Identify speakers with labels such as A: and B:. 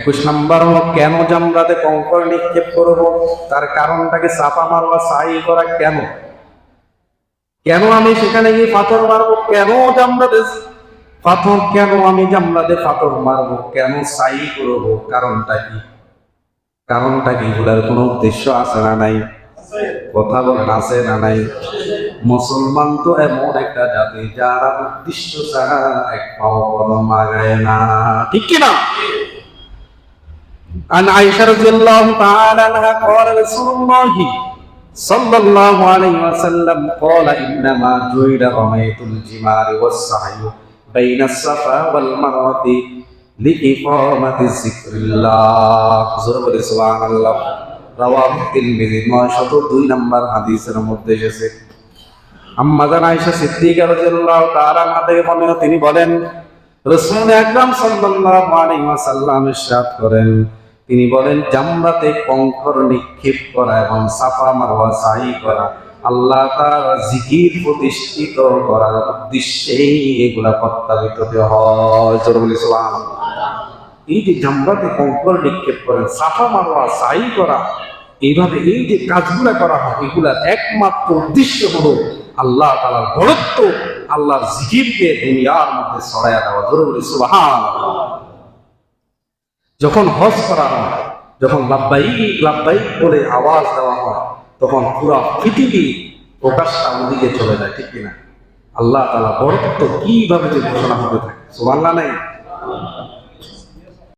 A: একুশ নাম্বার হলো, কেন জামরাতে কঙ্কর নিক্ষেপ করব? তার কারণটাকে চাপা মারবা সাই করা কেন? কেন আমি সেখানে গিয়ে পাথর মারবো? কেন জামরাতে পাথর? কেন আমি জামরাতে পাথর মারবো? কেন সাই করব? কারণটা কি? কারণটা কি? এগুলার কোনো উদ্দেশ্য আছে না নাই? কথা বলেন আছে না নাই? মুসলমান তো এমন একটা জাতি, যারা উদ্দেশ্য ছাড়া এক পাও কদম আগায় না। ঠিক কিনা? عن عائشة رضي الله تعالى عنها قال رسول الله صلى الله عليه وسلم قال إنما جعل رمية الجمار والسعي بين الصفا والمروة لإقامة ذكر الله ضرب سبحان الله رواه الترمذي 902 নম্বর হাদিসের মধ্যে এসেছে আম্মাজান আয়েশা সিদ্দিকা রাদিয়াল্লাহু তাআলা আনহা থেকে বর্ণিত তিনি বলেন রাসূল আকরাম সাল্লাল্লাহু আলাইহি ওয়াসাল্লাম ইরশাদ করেন তিনি বলেন, জামরাতে কঙ্কর নিক্ষেপ করা এবং সাফা মারওয়া সাই করা, আল্লাহ তার জিকির প্রতিষ্ঠিত করার উদ্দেশ্যেই এগুলা হয়। জোরে বলি এই যে জামরাতে কঙ্কর নিক্ষেপ করেন, সাফা মারওয়া সাই করা, এইভাবে এই যে কাজগুলা করা হয়, এগুলার একমাত্র উদ্দেশ্য হলো আল্লাহ তালার বড়ত্ব আল্লাহর জিকিরকে দুনিয়ার মধ্যে ছড়াইয়া দেওয়া। ধরে বলি সুবাহান যখন হজ করা হয়, যখন লাভবাই লাভবাই বলে আওয়াজ দেওয়া হয়, তখন পুরো পৃথিবী প্রকাশটা ওদিকে চলে যায়, ঠিক কিনা? আল্লাহ তালা বড়ত্ব কীভাবে যে ঘোষণা হতে থাকে? সোমাল্লা নাই?